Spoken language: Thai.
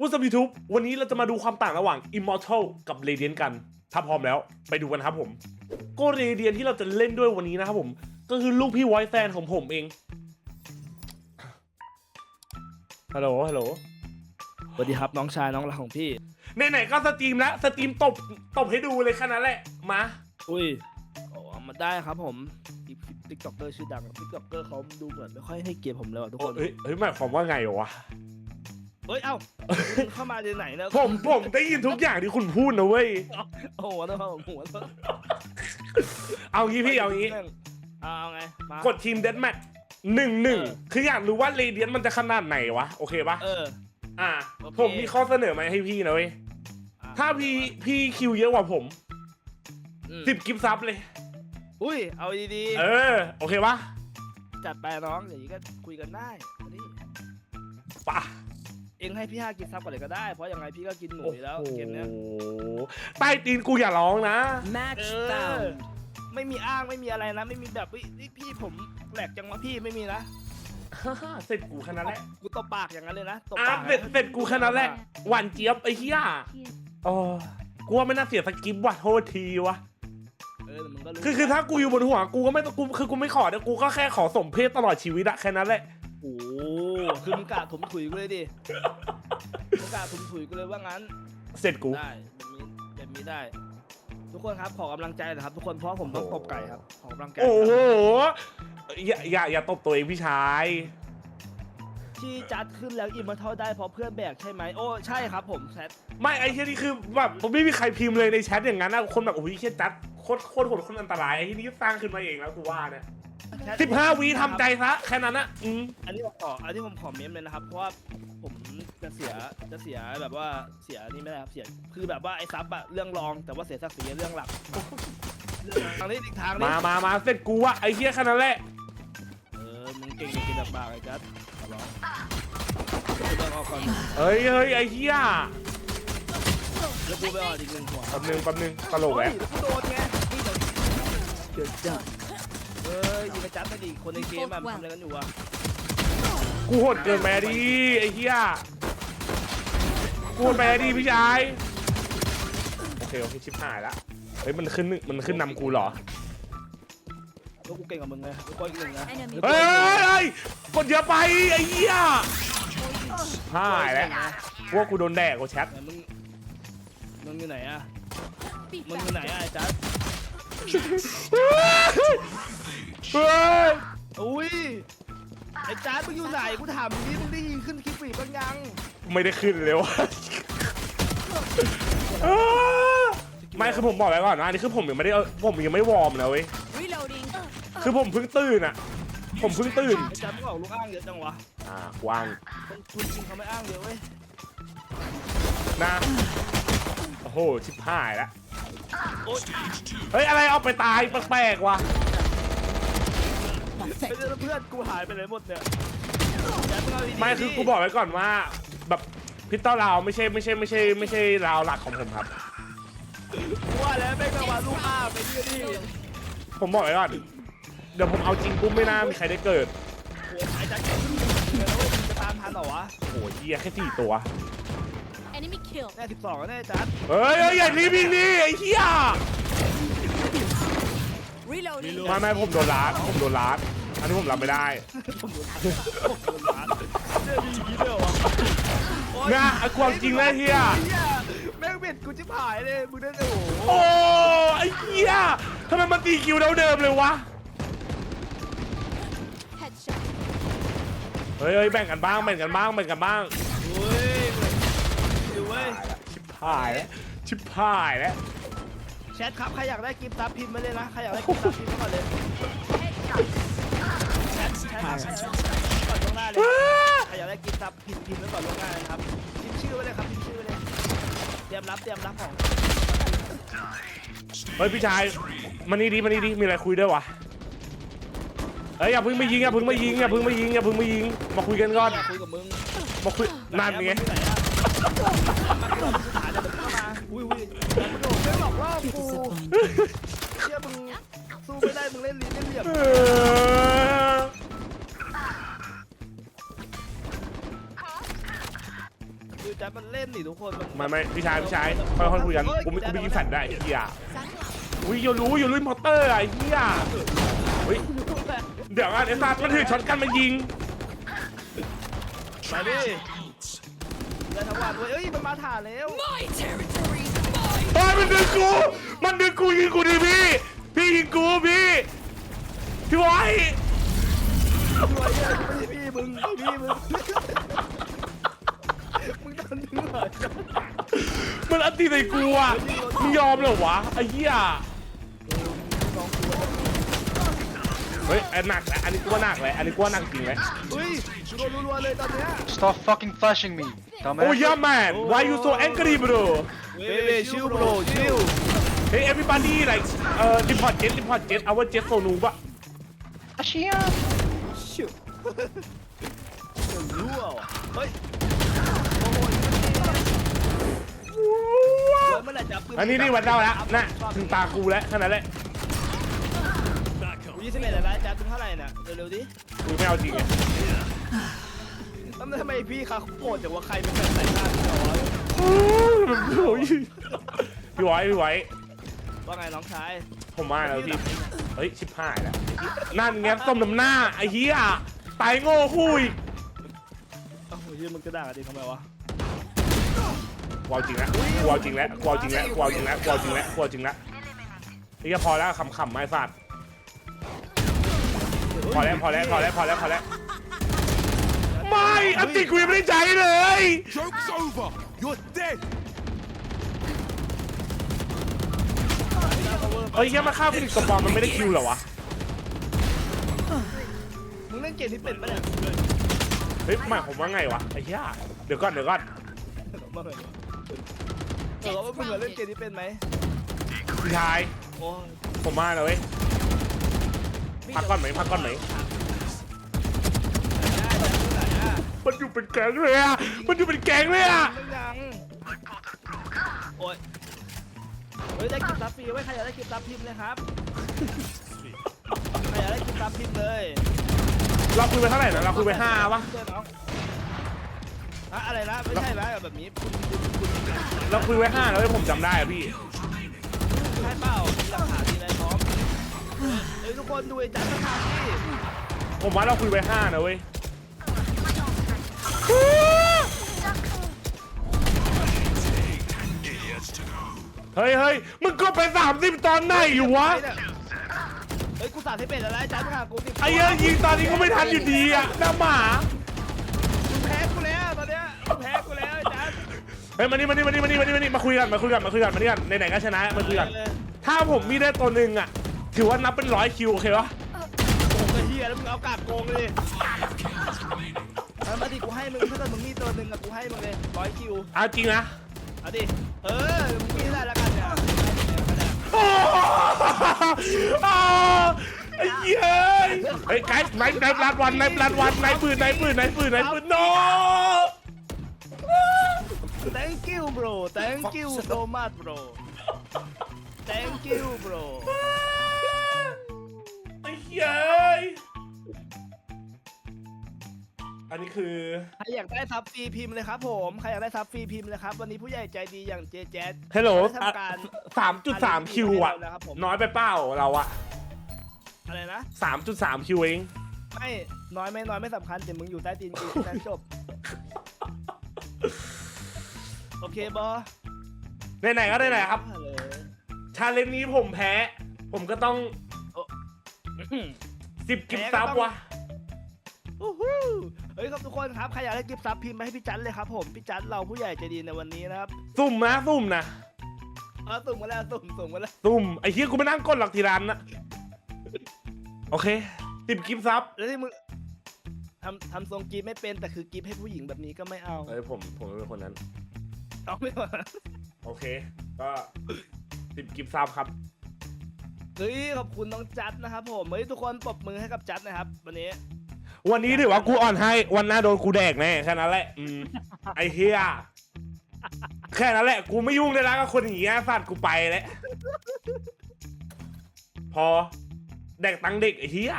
ว่าสับยูทูบวันนี้เราจะมาดูความต่างระหว่าง Immortal กับ Radiant กัน ถ้าพร้อมแล้วไปดูกันครับผม ก็ Radiant ที่เราจะเล่นด้วยวันนี้นะครับผม ก็คือลูกพี่ไวท์แฟนของผมเอง ฮัลโหล ฮัลโหล สวัสดีครับน้องชายน้องรักของพี่ ไหนๆก็สตรีมแล้วสตรีมตบตบให้ดูเลยแค่นั้นแหละ มา อุ้ยโอ้เอามาได้ครับผมติ๊กต็อกเกอร์ชื่อดังติ๊กต็อกเกอร์เขาดูเหมือนไม่ค่อยให้เกียรติผมเลยว่ะทุกโอ้คนเฮ้ยเฮ้ยหมายความว่าไงวะ เฮ้ยเอ้าคุณเข้ามาในไหนนะผมผมได้ยินทุกอย่างที่คุณพูดนะเว้ย โอ้โหแล้วครับผมหัวแล้วเอางี้พี่เอางี้เอาเอาไงมากดทีมเดนแมทหนึ่งหนึ่งเออคืออยากรู้ว่าเรเดียนมันจะขนาดไหนวะ โอเคปะเออ อ่าโอเคผมมีข้อเสนอมาให้พี่นะเว้ยอะถ้าพี่พี่คิวเยอะกว่าผมอืมสิบกิฟต์ซับเลย อุ้ย เอาดีเออ โอเคปะๆจัดไปน้องอย่างนี้ก็คุยกันได้มาดิปะ เองให้พี่ห้ากินซับก่อนเลยก็ได้ เพราะยังไงพี่ก็กินหนูอยู่แล้วโอ้โหเกมเนี้ยใต้ตีนกูอย่าร้องนะ Match เออ found. ไม่มีอ้างไม่มีอะไรนะ ไม่มีแบบเฮ้ยนี่พี่ผมแหลกจังวะพี่ไม่มีนะเสร็จกูแค่นั้นแหละกูตบปากอย่างนั้นเลยนะตบอะปากเสร็จเสร็จกูแค่นั้นแหละหวานเจี๊ยบไอ้เหี้ยอ๋อกูว่าไม่น่าเสียสกิปว่ะโทษทีวะ เออแต่มึงก็รู้คือคือถ้ากูอยู่บนหัวกูก็ไม่ต้องกูคือกูไม่ขอเดี๋ยวกูก็แค่ขอสมเพศตลอดชีวิตอะแค่นั้นแหละ โอ้โหคือมึงกะถมถุยกูเลยดิมึงกะถมถุยกูเลยว่างั้น เสร็จกูได้แบบนี้แบบนี้ได้ ทุกคนครับขอกำลังใจหนะครับ ทุกคนเพราะผมต้องตบไก่ครับขอกำลังใจโอ้โหอย่าอย่าอย่าตบตัวเองพี่ชายที่จัดขึ้นแล้วอิมมาเท่าได้เพราะเพื่อนแบกใช่ไหมโอ้ใช่ครับผมแชทไม่ไอ้เชี่ยนี่คือแบบผมไม่มีใครพิมพ์เลยในแชทอย่างนั้นนะคนแบบโอ้ยเชี่ยจัดโคตรโคตรโหดโคตรอันตรายไอ้ที่นี่สร้างขึ้นมาเองแล้วกูว่าเนี่ยแชท สิบห้าวีทำใจซะแค่นั้นนะอืมอันนี้ผมขออันนี้ผมขอเมมเลยนะครับ เพราะว่าผมจะเสียจะเสียแบบว่าเสียนี่ไม่ได้ครับเสียคือแบบว่าไอ้ซับอะเรื่องรองแต่ว่าเสียศักดิ์ศรีเรื่องหลักทางนี้อีกทางนี้มามามาเสร็จกูอะไอ้เชี่ยแค่นั้นแหละเออมึงเก่งจริงๆแบบปากไอ้กัสขอร้องเรื่องออกก่อนเฮ้ยเฮ้ยไอ้เชี่ยแล้วกูไปออกอีกหนึ่งหัวแป๊บนึงแป๊บนึงตลกแหเฮ้ละยแล้วกูโดนไงนี่เดี๋ยว You're done. เออยิงกระจัดไปดิคนในเกมแบบทำอะไรกันอยู่วะกูโหดเกินไปดิไอ้เชี่ยกูโหดไปดิพี่ชายโอเคโอเคชิบหายละเฮ้ยมันขึ้นมันขึ้นนำกูเหรอแล้วกูเก่งกว่ามึงไงกูก็อีกหนึ่งนะเฮ้ยเฮ้ยเฮ้ยกดเยอะไปไอ้เหี้ยหายแล้วพวกกูโดนแดกกูแชทไหนมึงมึงอยู่ไหนอะมึงอยู่ไหนอะไอ้จัด เฮ้ยอุ้ยไอ้จัดมึงอยู่ไหนกูถามมึงดิมึงได้ยินขึ้นคลิปฝีบ้างยังไม่ได้ขึ้นเลยวะไม่คือผมบอกไว้ก่อนนะอันนี้คือผมยังไม่ได้เอาผมยังไม่วอร์มนะเว้ย Reloading. คือผมเพิ่งตื่นอะผมเพิ่งตื่นไอ้จัดมึงออกลูกอ้างเยอะจังวะอ่ากว้างคนคุณจริงเขาไม่อ้างเยอะเว้ยนะโอ้โหชิบหายแล้วโอ๊ยเฮ้ยอะไรเอาไปตายแปลกๆว่ะ ไม่ได้เพื่อนกูหายไปไหนหมดเนี่ยจัดมึงเอาดีๆไม่คือกูบอกไว้ก่อนว่า แบบพิตเตอร์ลาวไม่ใช่ไม่ใช่ไม่ใช่ไม่ใช่ลาวหลักของผมครับกูว่าแล้วไม่ก็ว่าลูกอ้างไปที่นี่ผมบอกไว้ก่อนเดี๋ยวผมเอาจริงปุ๊บไม่น่ามีใครได้เกิดโอ้ยไอ้จัดแกขึ้นเงินแล้วเว้ยมึงจะตามทันเหรอวะโอ้ยเหี้ยแค่สี่ตัว Enemy kill. แน่สิบสองแล้วแน่จัดเฮ้ยเฮ้ยอย่ารีบยิงดิไอ้เหี้ย Reloading. ไม่ไม่ผมโดนล้าดผมโดนล้าด อันนี้ผมรับไม่ได้ผมโดนผมโดนล้านเนี่ยมีอย่างนี้ด้วยเหรอวะโอ๊ยนะไอ้ความจริงแล้วเฮียเหี้ยแม่งเบ็ดกูจิบหายเลยมึงได้โอ้โหโอ้ไอ้เหี้ยทำไมมันตีคิวเท่าเดิมเลยวะ Headshot. เฮ้ยเฮ้ยแบ่งกันบ้าง แบ่งกันบ้าง แบ่งกันบ้าง เฮ้ยดูเว้ยชิบหายแล้ว ชิบหายแล้ว แชทครับ ใครอยากได้กิฟต์ซับพิมพ์มาเลยนะ ใครอยากได้กิฟต์ซับพิมพ์มาก่อนเลย แชทแชทครับก่อนล่วงหน้าเลยใครอยากได้กิฟต์ซับพิมพ์พิมพ์ไว้ก่อนล่วงหน้าเลยครับพิมพ์ชื่อไว้เลยครับพิมพ์ชื่อไว้เลยเตรียมรับเตรียมรับของเฮ้ยพี่ชายมานี่ดิมานี่ดิมีอะไรคุยด้วยวะเฮ้ยอย่าเพิ่งไปยิงอย่าเพิ่งไปยิงอย่าเพิ่งไปยิงอย่าเพิ่งไปยิงมาคุยกันก่อนอยากคุยกับมึงมาคุยนั่นไงหนอะมันอยู่ไหนอะมันหาเดี๋ยวมึงเข้ามาอุ้ยอุ้ยอย่ามาโดดไม่หลอกล่อกูเชื่อมึงสู้ไม่ได้มึงเล่นลิ้นเล่นเหลี่ยม เออ คือจัดมันเล่นดิทุกคนนไม่ไม่พี่ชายพี่ชายค่อยๆคุยกันกูไม่กูไม่ยิงสัตว์ได้ไอ้เหี้ยอุ้ยอย่ารู้อย่ารู้มอเตอร์อะไอ้เหี้ยเฮ้ยเดี๋ยวกันไอ้สัตว์มันถือช็อตกันมายิงไปดิแล้วทั้งวันเว้ยเอ้ยมันมาถ่านแล้ว My territory. My เฮ้ยมันดึงกู มันดึงกูยิงกูดิพี่ พี่ยิงกูพี่พี่ไว้ ช่วยเนี่ยไม่ใช่พี่มึงไม่ใช่พี่มึงมึงโดนดึงเหรอ มันอันตีใส่กูอะมึงยอมเหรอวะไอ้เหี้ยเฮ้ยอันหนักแล้วอันนี้กูว่าหนักเลยอันนี้กูว่าหนักจริงเลยเฮ้ยโดนรัวๆเลยตอนเนี้ย Stop fucking flashing me, โอ้ย dumbass. ยาแมน why you so angry bro เว้ยชิวโบรชิว hey everybody like เอ่อ report jet report jet our jet so noob อะชิวรู้อะเฮ้ยโอ้โห เมื่อไหร่จะปืนอันนี้นี่วันเดาแล้วน่ะถึงตากูแล้วแค่นั้นแหละยี่สิบเอ็ดแล้วจ้าถึงเท่าไหร่น่ะเร็วๆดิกูไม่เอาจริงไงทำไมพี่เขาโกรธจากว่าใครเป็นคนใส่หน้าพี่น้อยโอ้ยพี่ไว้พี่ไว้ว่าไงน้องชายผมมาแล้วพี่เฮ้ยชิบหายแล้วนั่นไงส้มน้ำหน้าไอ้เหี้ยตายโง่คู่อีกโอ้โหยืนมึงกระด่าดิทำไมวะ กวเอาจริงแล้วกวเอาจริงแล้วกวเอาจริงแล้วกวเอาจริงแล้วกวเอาจริงแล้วกวเอาจริงแล้วนี่ก็พอแล้วคำขำๆไม่ฟาดพอแล้วพอแล้วพอแล้วพอแล้วพอแล้วไม่อันติกูยังไม่ได้ใจเลย Joke's over! You're dead! เฮ้ยยังมาฆ่าฟินิกซ์สปอร์มันไม่ได้คิวเหรอวะมึงเล่นเกมที่เป็นปะเนี่ยเฮ้ยหมายผมว่าไงวะไอ้เหี้ยเดี๋ยวก่อนเดี๋ยวก่อนมาเลยเออว่ามึงเล่นเกมที่เป็นไหมพี่ชายโอ้ยผมมาแล้วเว้ย พักก่อนไหมพักก่อนไหม ได้ได้ได้มันอยู่เป็นแก๊งเลยอะ มันอยู่เป็นแก๊งเลยอะ ไม่ยังโอ้ยเฮ้ยได้กิฟต์ซับฟรีไว้ยใครอยากได้กิฟต์ซับพิมพ์เลยครับใครอยากได้กิฟต์ซับพิมพ์เลยเราคุยไปเท่าไหร่นะเราคุยไปห้าปะเพื่อนน้อง อะอะไรนะไม่ใช่นะแบบนี้คุณคุณคุณเราคุยไว้ห้าแล้วเว้ยผมจำได้อะพี่ ใช่เปล่ามีหลักฐานมีอะไรพร้อมเฮ้ยทุกคนดูไอ้จันทร์นะครับพี่ผมว่าเราคุยไว้ห้านะเว้ยเฮ้ยเฮ้ยมึงก็ไปสามสิบตอนไหนอยู่วะเฮ้ยกูสาดให้เป็ดอะไรจันทร์มาหากูสิ ไอ้เหี้ยยิงตอนนี้ก็ไม่ทันอยู่ดีอะหน้าหมา มึงแพ้กูแล้วตอนเนี้ยมึงแพ้กูแล้วไอ้จันทร์ เฮ้ยมานี่มานี่มานี่มานี่มานี่มานี่มาคุยกันมาคุยกันมาคุยกันมานี่กันไหนๆก็ชนะมาคุยกันเออถ้าผมมีได้ตัวหนึ่งอะ ถือว่านับเป็นร้อยคิวโอเคปะโกงไอ้เหี้ยแล้วมึงเอากาบโกงเลยเอามาดิกูให้มึงถ้าเกิดมึงมีตัวหนึ่งอะกูให้มึงเลยร้อยคิวเอาจริงนะเอาดิเออมึงมีได้แล้วกันเนี่ยโอ้โหไอ้เหี้ยเฮ้ยไกด์ไนท์ไนท์รัดวันไนท์รัดวันไนท์ปืนไนท์ปืนไนท์ปืนไนท์ปืนโน thank you bro thank you so much bro thank you bro ไอ้เหี้ยอันนี้คือ ใครอยากได้ซับฟรีพิมพ์เลยครับผมใครอยากได้ซับฟรีพิมพ์เลยครับวันนี้ผู้ใหญ่ใจดีอย่างเจแจ๊ด ฮัลโหลได้ทำการสามจุดสามคิวอะ นะครับผม น้อยไปเปล่าเราอะอะไรนะ สามจุดสามคิวเอง ไม่น้อยไม่น้อยไม่สำคัญแต่มึงอยู่ใต้ตีนกูแค่นั้นจบโอ เคบอไหนๆก็ได้ไหนครับเลยชาเลนจ์นี้ผมแพ้ ผมก็ต้องสิบกิฟต์ซับวะ อู้หูเฮ้ยครับทุกคนครับใครอยากได้กิฟต์ซับพิมพ์มาให้พี่จันเลยครับผมพี่จันเราผู้ใหญ่ใจดีในวันนี้นะครับซุ่มนะซุ่มนะเอาสุ่มมาแล้วสุ่มสุ่มมาแล้วซุ่มไอ้เหี้ยกูไม่นั่งกดหลักทีรันนะโอเคสิบกิฟต์ซับแล้วที่มึงทำทำทรงกิฟต์ไม่เป็นแต่คือกิฟต์ให้ผู้หญิงแบบนี้ก็ไม่เอาเอ้ยผมผมไม่เป็นคนนั้น เอาไม่เอาโอเค ก็สิบกิฟต์ซับครับ เฮ้ยขอบคุณน้องจัดนะครับผมเฮ้ยทุกคนปรบมือให้กับจัดนะครับ วันนี้ วันนี้ถือว่ากูอ่อนให้ วันหน้าโดนกูแดกแน่แค่นั้นแหละอืมไอ้เฮียแค่นั้นแหละ กูไม่ยุ่งเลยนะกับคนอย่างเงี้ยสัตว์กูไปแล้วพอ แดกตังค์เด็กไอ้เฮีย